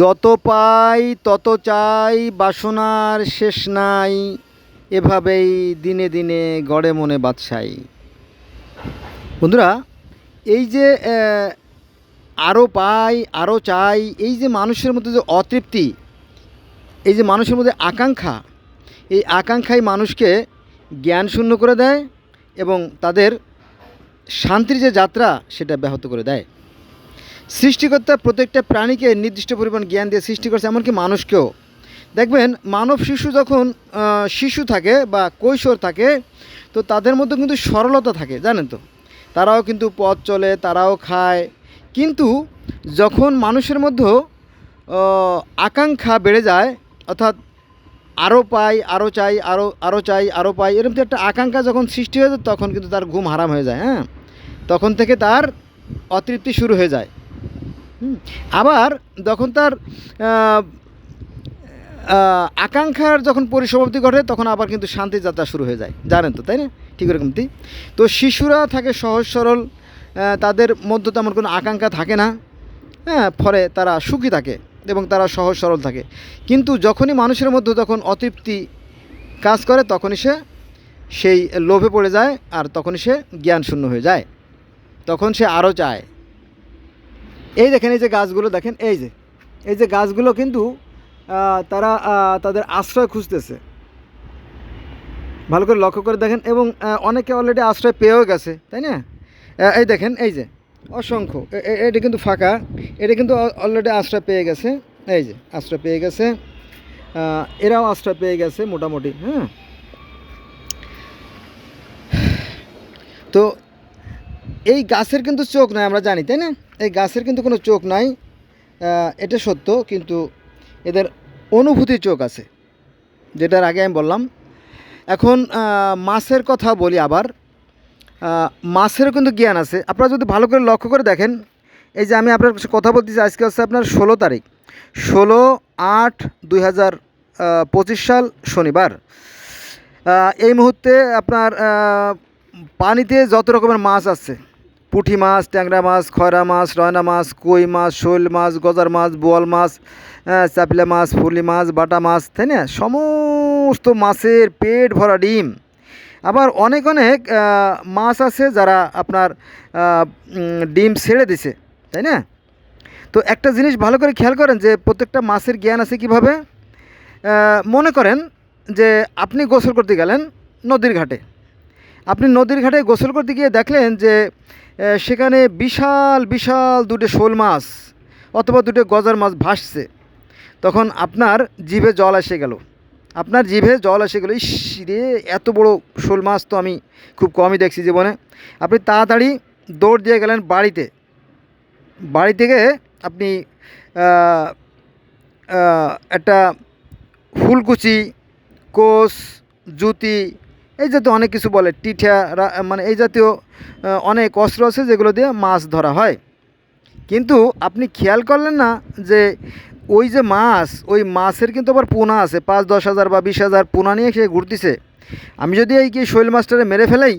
যত পাই তত চাই, বাসনার শেষ নাই, এভাবেই দিনে দিনে গড়ে মনে বাদশাই বন্ধুরা, এই যে আরও পাই আরও চাই, এই যে মানুষের মধ্যে যে অতৃপ্তি, এই যে মানুষের মধ্যে আকাঙ্ক্ষা, এই আকাঙ্ক্ষাই মানুষকে জ্ঞান শূন্য করে দেয় এবং তাদের শান্তির যে যাত্রা, সেটা ব্যাহত করে দেয়। সৃষ্টিকর্তা প্রত্যেকটা প্রাণীকে নির্দিষ্ট পরিমাণ জ্ঞান দিয়ে সৃষ্টি করছে, এমনকি মানুষকেও। দেখবেন, মানব শিশু যখন শিশু থাকে বা কৈশোর থাকে, তো তাদের মধ্যে কিন্তু সরলতা থাকে, জানেন তো? তারাও কিন্তু পথ চলে, তারাও খায়। কিন্তু যখন মানুষের মধ্যে আকাঙ্ক্ষা বেড়ে যায়, অর্থাৎ আরও পাই আরও চাই আরও আরও চাই আরও পাই, এরকম একটা আকাঙ্ক্ষা যখন সৃষ্টি হয়ে যায়, তখন কিন্তু তার ঘুম হারাম হয়ে যায় হ্যাঁ? তখন থেকে তার অতৃপ্তি শুরু হয়ে যায়। আবার যখন তার আকাঙ্ক্ষার যখন পরিসমাপ্তি ঘটে, তখন আবার কিন্তু শান্তি যাত্রা শুরু হয়ে যায়। জানেন তো, তাই না? ঠিক এরকমটি তো? শিশুরা থাকে সহজ সরল তাদের মধ্যে তেমন কোনো আকাঙ্ক্ষা থাকে না। হ্যাঁ ফলে তারা সুখী থাকে এবং তারা সহজ সরল থাকে। কিন্তু যখনই মানুষের মধ্যে তখন অতৃপ্তি কাজ করে, তখনই সে সেই লোভে পড়ে যায় আর তখনই সে জ্ঞান শূন্য হয়ে যায়। তখন সে আরও চায়। এই দেখেন, এই যে গাছগুলো দেখেন, এই যে এই যে গাছগুলো কিন্তু তারা তাদের আশ্রয় খুঁজতেছে। ভালো করে লক্ষ্য করে দেখেন, এবং অনেকে অলরেডি আশ্রয় পেয়েও গেছে, তাই না? এই দেখেন, এই যে, অসংখ্য এটা কিন্তু ফাঁকা, এটা কিন্তু অলরেডি আশ্রয় পেয়ে গেছে, এই যে, আশ্রয় পেয়ে গেছে এরাও আশ্রয় পেয়ে গেছে মোটামুটি হ্যাঁ? তো এই গাছের কিন্তু চোখ নাই, আমরা জানি, তাই না? এই গাছের কিন্তু কোনো চোখ নাই এটা সত্য, কিন্তু এদের অনুভূতির চোখ আছে, যেটার আগে আমি বললাম। এখন মাছের কথা বলি আবার মাছেরও কিন্তু জ্ঞান আছে। আপনারা যদি ভালো করে লক্ষ্য করে দেখেন, এই যে আমি আপনার কথা বলতেছি আজকে হচ্ছে আপনার ষোলো তারিখ। ষোলো আট দুই হাজার পঁচিশ সাল শনিবার। এই মুহূর্তে আপনার পানিতে যত রকমের মাছ আছে পুঁটি মাছ, ট্যাংরা মাছ, খয়রা মাছ, রয়না মাছ, কই মাছ, শৈল মাছ, গজার মাছ, বোয়াল মাছ চাপিলা মাছ, ফুলি মাছ, বাটা মাছ, তাই না? সমস্ত মাছের পেট ভরা ডিম। আবার অনেক অনেক মাছ আছে যারা আপনার ডিম ছেড়ে দিছে, তাই না? তো একটা জিনিস ভালো করে খেয়াল করেন যে প্রত্যেকটা মাছের জ্ঞান আছে কীভাবে? মনে করেন যে আপনি গোসল করতে গেলেন নদীর ঘাটে। আপনি নদীর ঘাটে গোসল করতে গিয়ে দেখলেন যে সেখানে বিশাল বিশাল দুটো শোল মাছ অথবা দুটো গজার মাছ ভাসছে। তখন আপনার জিভে জল এসে গেল। আপনার জিভে জল এসে গেল। ইস রে, এত বড় শোল মাছ তো আমি খুব কমই দেখছি জীবনে। আপনি তাড়াতাড়ি দৌড় দিয়ে গেলেন বাড়িতে। বাড়ি থেকে আপনি একটা ফুলকুচি কোষ জুতি এই জাতীয় অনেক কিছু বলে, টিঠা মানে এই জাতীয় অনেক অস্ত্র আছে যেগুলো দিয়ে মাছ ধরা হয়। কিন্তু আপনি খেয়াল করলেন না যে ওই যে মাছ, ওই মাছের কিন্তু আবার পোনা আছে, পাঁচ, দশ হাজার বা বিশ হাজার পোনা নিয়ে সে ঘুরতেছে। আমি যদি এই কি শৈল মাছটারে মেরে ফেলাই,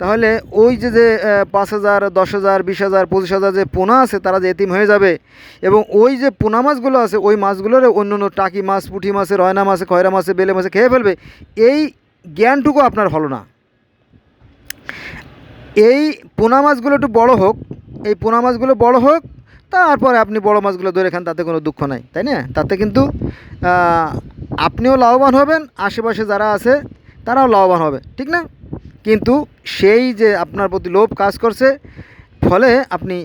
তাহলে ওই যে যে পাঁচ হাজার, দশ হাজার, বিশ হাজার, পঁচিশ হাজার যে পোনা আছে, তারা যে এতিম হয়ে যাবে এবং ওই যে পোনা মাছগুলো আছে, ওই মাছগুলোর অন্য অন্য টাকি মাছ, পুঁটি মাছে, রয়না মাছে, খয়রা মাছে, বেলে মাছে খেয়ে ফেলবে, এই জ্ঞানটুকু আপনার হলো না। এই পোনা মাছগুলো একটু বড় হোক, এই পোনা মাছগুলো বড় হোক, তারপরে আপনি বড় মাছগুলো ধরে খান, তাতে কোনো দুঃখ নাই, তাই না? তাতে কিন্তু আপনিও লাভবান হবেন, আশেপাশে যারা আছে, তারাও লাভবান হবে, ঠিক না? কিন্তু সেই যে আপনার প্রতি লোভ কাজ করছে, ফলে আপনি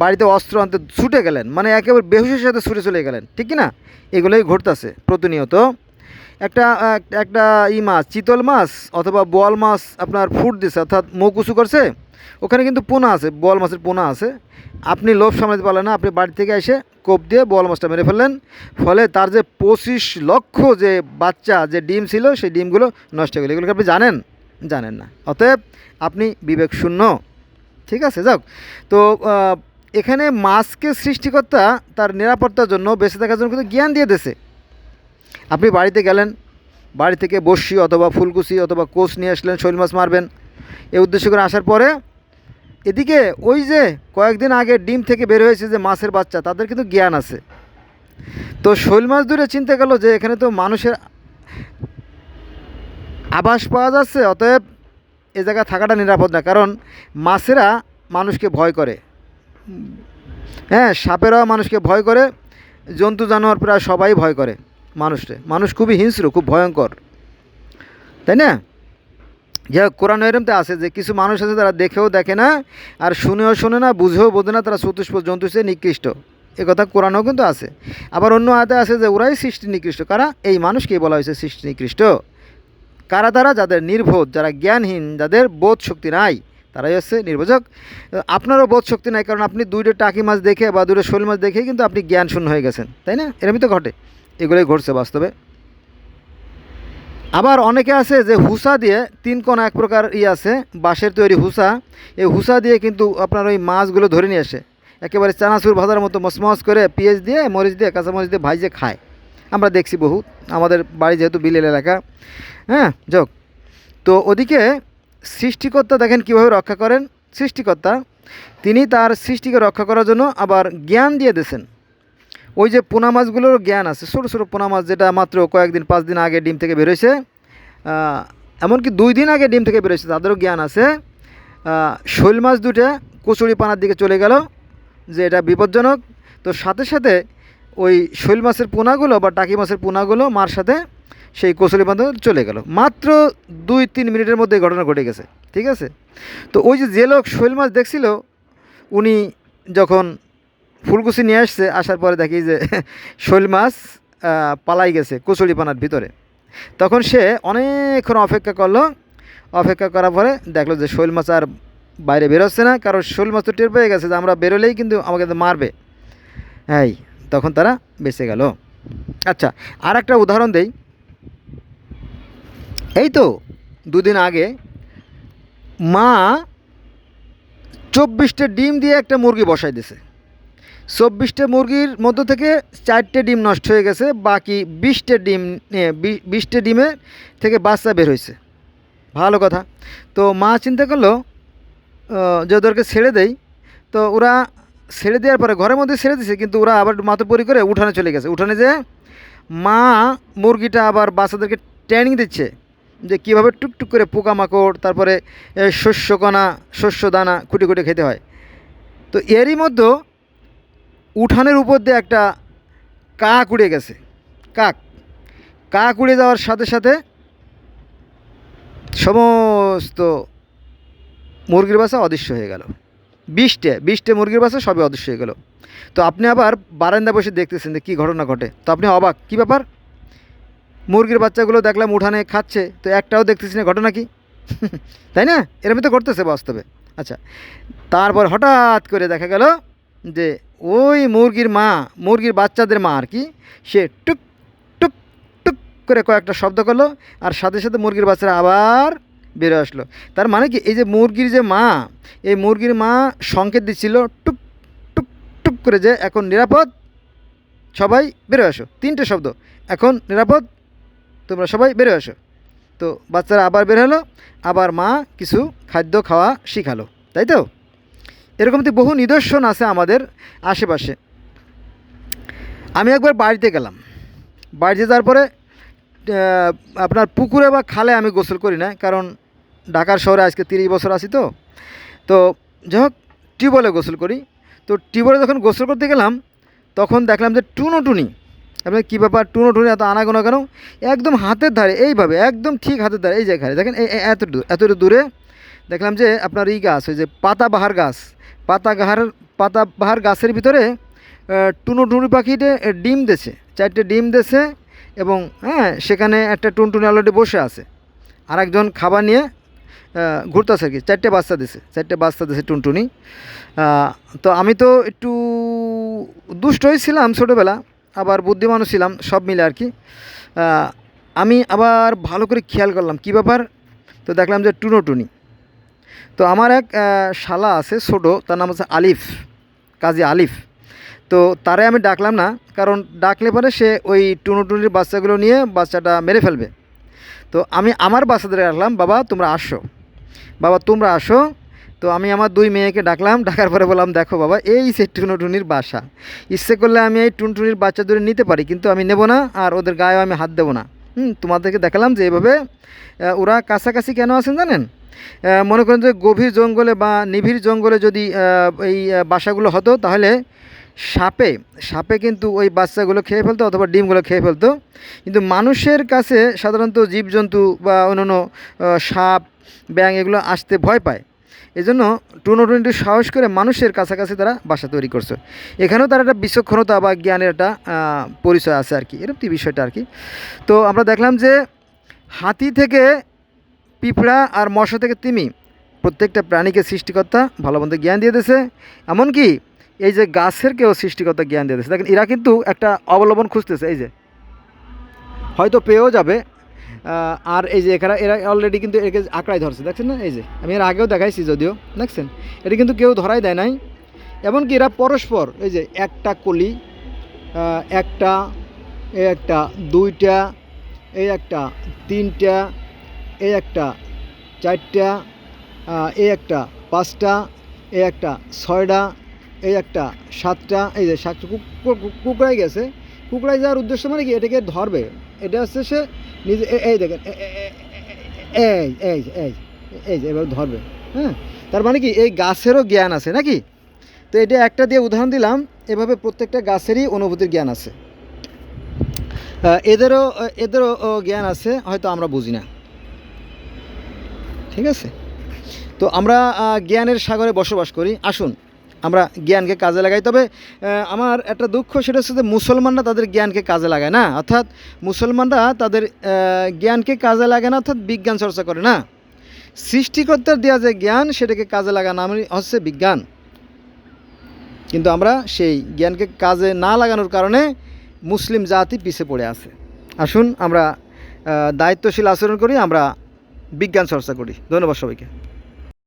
বাড়িতে অস্ত্র আনতে ছুটে গেলেন মানে একেবারে বেহুশের সাথে ছুটে চলে গেলেন, ঠিক না? এগুলোই ঘটতেছে প্রতিনিয়ত। একটা একটা ই মাছ, চিতল মাছ অথবা বোয়াল মাছ আপনার ফুট দিছে, অর্থাৎ উঁচু করছে ওখানে কিন্তু পোনা আছে, বোয়াল মাছের পোনা আছে। আপনি লোভ সামলাতে পারলেন না, আপনি বাড়ি থেকে এসে কোপ দিয়ে বোয়াল মাছটা মেরে ফেললেন। ফলে তার যে পঁচিশ লক্ষ যে বাচ্চা, যে ডিম ছিল, সেই ডিমগুলো নষ্ট গেলো। এগুলোকে আপনি জানেন? জানেন না। অতএব আপনি বিবেক শূন্য। ঠিক আছে, যাক। তো এখানে মাছকে সৃষ্টিকর্তা তার নিরাপত্তার জন্য বেঁচে থাকার জন্য কিন্তু জ্ঞান দিয়ে দিয়েছে। আপনি বাড়িতে গেলেন, বাড়ি থেকে বসি অথবা ফুলকুচি অথবা কোষ নিয়ে আসলেন, শৈল মাছ মারবেন। এই উদ্দেশ্য করে আসার পরে এদিকে ওই যে কয়েকদিন আগে ডিম থেকে বের হয়েছে যে মাছের বাচ্চা, তাদের কিন্তু জ্ঞান আছে। তো শৈল মাছ ধরে চিন্তা করল যে এখানে তো মানুষের আবাস পাওয়া যাচ্ছে, অতএব এ জায়গায় থাকাটা নিরাপদ না, কারণ মাছেরা মানুষকে ভয় করে। হ্যাঁ সাপেরাও মানুষকে ভয় করে, জন্তু জানোয়ার প্রায় সবাই ভয় করে। মানুষকে মানুষ খুবই হিংস্র, খুব ভয়ঙ্কর। তাই না? যে কোরআন এরমতে আছে যে কিছু মানুষ আছে তারা দেখেও দেখে না, আর শুনেও শুনে না, বুঝেও বোঝে না, তারা চতুষ্প জন্তু সে নিকৃষ্ট। এ কথা কোরআনেও কিন্তু আছে। আবার অন্য হাতে আছে যে ওরাই সৃষ্টি নিকৃষ্ট। কারা? এই মানুষকেই বলা হয়েছে সৃষ্টি নিকৃষ্ট। কারা তারা? যাদের নির্বোধ, যারা জ্ঞানহীন, যাদের বোধ শক্তি নাই, তারাই হচ্ছে নির্বোধক আপনারও বোধ শক্তি নাই, কারণ আপনি দুইটা টাকি মাছ দেখে বা দুটো শোল মাছ দেখে কিন্তু আপনি জ্ঞান শূন্য হয়ে গেছেন। তাই না? এরমই তো ঘটে। এগুলোই ঘটছে বাস্তবে। আবার অনেকে আছে যে হুসা দিয়ে তিন কোণ এক প্রকার ই আছে, বাঁশের তৈরি হুসা। এই হুসা দিয়ে কিন্তু আপনার ওই মাছগুলো ধরে নিয়ে আসে। একেবারে চানাচুর ভাজার মতো মসমস করে পেঁয়াজ দিয়ে, মরিচ দিয়ে, কাঁচামরিচ দিয়ে ভাইজে খায়। আমরা দেখছি বহু আমাদের বাড়ি যেহেতু বিলের এলাকা। হ্যাঁ যোগ তো ওদিকে সৃষ্টিকর্তা দেখেন কীভাবে রক্ষা করেন। সৃষ্টিকর্তা, তিনি তার সৃষ্টিকে রক্ষা করার জন্য আবার জ্ঞান দিয়ে দিয়েছেন। ওই যে পোনা মাছগুলোর জ্ঞান আছে, ছোটো ছোটো পোনা মাছ যেটা মাত্র কয়েকদিন, পাঁচ দিন আগে ডিম থেকে বেরোয়ছে। এমনকি দুই দিন আগে ডিম থেকে বেরোয়ছে, তাদেরও জ্ঞান আছে। শৈল মাছ দুটো কচুরি পানার দিকে চলে গেল, যে এটা বিপজ্জনক। তো সাথে সাথে ওই শৈল মাছের পোনাগুলো বা টাকি মাছের পোনাগুলো মার সাথে সেই কচুরি পানা চলে গেল। মাত্র দুই তিন মিনিটের মধ্যে ঘটনা ঘটে গেছে, ঠিক আছে? তো ওই যে যে লোক শৈল মাছ দেখছিল, উনি যখন ফুলকুচি নিয়ে আসছে, আসার পরে দেখি যে শৈল মাছ পালাই গেছে কচুরি পানার ভিতরে। তখন সে অনেকক্ষণ অপেক্ষা করল, অপেক্ষা করার পরে দেখল যে শৈল মাছ আর বাইরে বেরোচ্ছে না, কারণ শৈল মাছ তো টের পেয়ে গেছে যে আমরা বেরোলেই কিন্তু আমাকে মারবে। হ্যাঁ তখন তারা বেঁচে গেল। আচ্ছা আর একটা উদাহরণ দেই। এই তো, দুদিন আগে মা চব্বিশটা ডিম দিয়ে একটা মুরগি বসাই দিছে। চব্বিশটা মুরগির মধ্য থেকে চারটে ডিম নষ্ট হয়ে গেছে, বাকি বিশটা ডিম বিশটা ডিমে থেকে বাচ্চা বের হয়েছে। ভালো কথা। তো মা চিন্তা করল যে ওদেরকে ছেড়ে দেই, তো ওরা ছেড়ে দেওয়ার পরে ঘরের মধ্যে ছেড়ে দিছে, কিন্তু ওরা আবার মাতপরি করে উঠানে চলে গেছে। উঠানে যে মা মুরগিটা আবার বাচ্চাদেরকে ট্রেনিং দিচ্ছে, যে কীভাবে টুকটুক করে পোকামাকড়, তারপরে শস্যকণা শস্য দানা কুটি কুটি খেতে হয়। তো এরই মধ্যে উঠানের উপর দিয়ে একটা কাক উড়ে গেছে। কাক। কাক উড়ে যাওয়ার সাথে সাথে সমস্ত মুরগির বাসা অদৃশ্য হয়ে গেল। বিশটে বিশটে মুরগির বাসা সবই অদৃশ্য হয়ে গেল। তো আপনি আবার বারান্দা বসে দেখতেছেন যে কী ঘটনা ঘটে। তো আপনি অবাক, কী ব্যাপার? মুরগির বাচ্চাগুলো দেখলাম উঠানে খাচ্ছে, তো একটাও দেখতেছি না, ঘটনা কি? তাই না? এরকম তো ঘটতেছে বাস্তবে। আচ্ছা তারপর হঠাৎ করে দেখা গেল যে ওই মুরগির মা, মুরগির বাচ্চাদের মা আর কি, সে টুক টুক টুক করে কয়েকটা শব্দ করল আর সাথে সাথে মুরগির বাচ্চারা আবার বেরো আসলো। তার মানে কি এই যে মুরগির যে মা, এই মুরগির মা সংকেত দিচ্ছিল টুক টুক টুক করে যে এখন নিরাপদ, সবাই বেরো আসো। তিনটে শব্দ, এখন নিরাপদ, তোমরা সবাই বেরো আসো। তো বাচ্চারা আবার বের হলো, আবার মা কিছু খাদ্য খাওয়া শিখালো, তাই তো? এরকম তো বহু নিদর্শন আছে আমাদের আশেপাশে। আমি একবার বাড়িতে গেলাম। বাড়িতে যাওয়ার পরে আপনার পুকুরে বা খালে আমি গোসল করি না কারণ ঢাকার শহরে আজকে তিরিশ বছর আছি তো। তো যাই হোক, টিউবওয়েলে গোসল করি। তো টিউবওয়েলে যখন গোসল করতে গেলাম, তখন দেখলাম যে টুনো টুনি আপনি কী ব্যাপার টুনো টুনি এত আনাগোনা কেন? একদম হাতের ধারে, এইভাবে, একদম ঠিক হাতের ধারে, এই জায়গায় দেখেন এত দূর এত দূরে দেখলাম যে আপনার এই গাছ, ওই যে পাতাবাহার গাছ। পাতাবাহার পাতাবাহার গাছের ভিতরে টুনো টুনি পাখিতে ডিম দেছে। চারটে ডিম দেছে এবং হ্যাঁ সেখানে একটা টুনটুনি অলরেডি বসে আছে। আর একজন খাবার নিয়ে ঘুরতেছে আর কি। চারটে বাচ্চা দিছে, চারটে বাচ্চা দিছে টুনটুনি। তো আমি তো একটু দুষ্টই ছিলাম ছোটোবেলা, আবার বুদ্ধিমানও ছিলাম, সব মিলে আর কি। আমি আবার ভালো করে খেয়াল করলাম। কী ব্যাপার? তো দেখলাম যে টুনো টুনি তো আমার এক শালা আছে, ছোটো, তার নাম হচ্ছে আলিফ, কাজী আলিফ। তো তারে আমি ডাকলাম না, কারণ ডাকলে পরে সে ওই টুনুটুনির বাচ্চাগুলো নিয়ে বাচ্চাটা মেরে ফেলবে। তো আমি আমার বাচ্চাদের ডাকলাম, বাবা, তোমরা আসো। বাবা, তোমরা আসো। তো আমি আমার দুই মেয়েকে ডাকলাম, ডাকার পরে বললাম, দেখো বাবা, এই সে টুনটুনির বাসা। ইচ্ছে করলে আমি এই টুনটুনির বাচ্চা ধরে নিতে পারি, কিন্তু আমি নেব না, আর ওদের গায়েও আমি হাত দেবো না। হুম, তোমাদেরকে দেখালাম যে এভাবে ওরা কাছাকাছি কেন আছেন জানেন? মনে করেন যে গভীর জঙ্গলে বা নিবিড় জঙ্গলে যদি এই বাসাগুলো হতো, তাহলে সাপে সাপে কিন্তু ওই বাচ্চাগুলো খেয়ে ফেলতো অথবা ডিমগুলো খেয়ে ফেলতো। কিন্তু মানুষের কাছে সাধারণত জীবজন্তু বা অন্যান্য সাপ ব্যাং এগুলো আসতে ভয় পায়। এই জন্য টুনোটুনিটি সাহস করে মানুষের কাছাকাছি তারা বাসা তৈরি করছে। এখানেও তার একটা বিচক্ষণতা বা জ্ঞানের একটা পরিচয় আছে আর কি। এরকম বিষয়টা আর কি। তো আমরা দেখলাম যে হাতি থেকে পিঁপড়া আর মশা থেকে তিমি প্রত্যেকটা প্রাণীকে সৃষ্টিকর্তা ভালো মন্দ জ্ঞান দিয়ে দিয়েছে। এমনকি এই যে গাছেরকেও সৃষ্টিকর্তা জ্ঞান দিয়ে দিয়েছে। দেখেন, এরা কিন্তু একটা অবলম্বন খুঁজতেছে, এই যে। হয়তো পেয়েও যাবে। আর এই যে এখানে এরা অলরেডি কিন্তু একে আঁকড়াই ধরছে। দেখছেন না? এই যে, আমি এর আগেও দেখাইছি যদিও। দেখছেন? এটা কিন্তু কেউ ধরাই দেয় নাই। এমনকি এরা পরস্পর, এই যে একটা কলি একটা, এই একটা, দুইটা, এই একটা, তিনটা এই একটা চারটা এই একটা পাঁচটা এই একটা ছয়টা এই একটা সাতটা, এই যে সাতটা কুক- কুক- কুকড়াই গেছে। কুকড়াই যাওয়ার উদ্দেশ্য মানে কি? এটাকে ধরবে। এটা হচ্ছে সে নিজে এই দেখেন এই এই এই এই যে এবার ধরবে হ্যাঁ? তার মানে কি? এই গাছেরও জ্ঞান আছে নাকি? তো এটা একটা দিয়ে উদাহরণ দিলাম। এভাবে প্রত্যেকটা গাছেরই অনুভূতির জ্ঞান আছে। এদেরও এদেরও জ্ঞান আছে, হয়তো আমরা বুঝি না। ঠিক আছে? তো আমরা জ্ঞানের সাগরে বসবাস করি। আসুন, আমরা জ্ঞানকে কাজে লাগাই। তবে আমার একটা দুঃখ সেটা হচ্ছে যে মুসলমানরা তাদের জ্ঞানকে কাজে লাগায় না। অর্থাৎ মুসলমানরা তাদের জ্ঞানকে কাজে লাগায় না, অর্থাৎ বিজ্ঞান চর্চা করে না। সৃষ্টিকর্তার দেওয়া যে জ্ঞান, সেটাকে কাজে লাগানো আমি হচ্ছে বিজ্ঞান। কিন্তু আমরা সেই জ্ঞানকে কাজে না লাগানোর কারণে মুসলিম জাতি পিছে পড়ে আছে। আসুন, আমরা দায়িত্বশীল আচরণ করি, আমরা বিজ্ঞান চর্চা করি। ধন্যবাদ সবাইকে।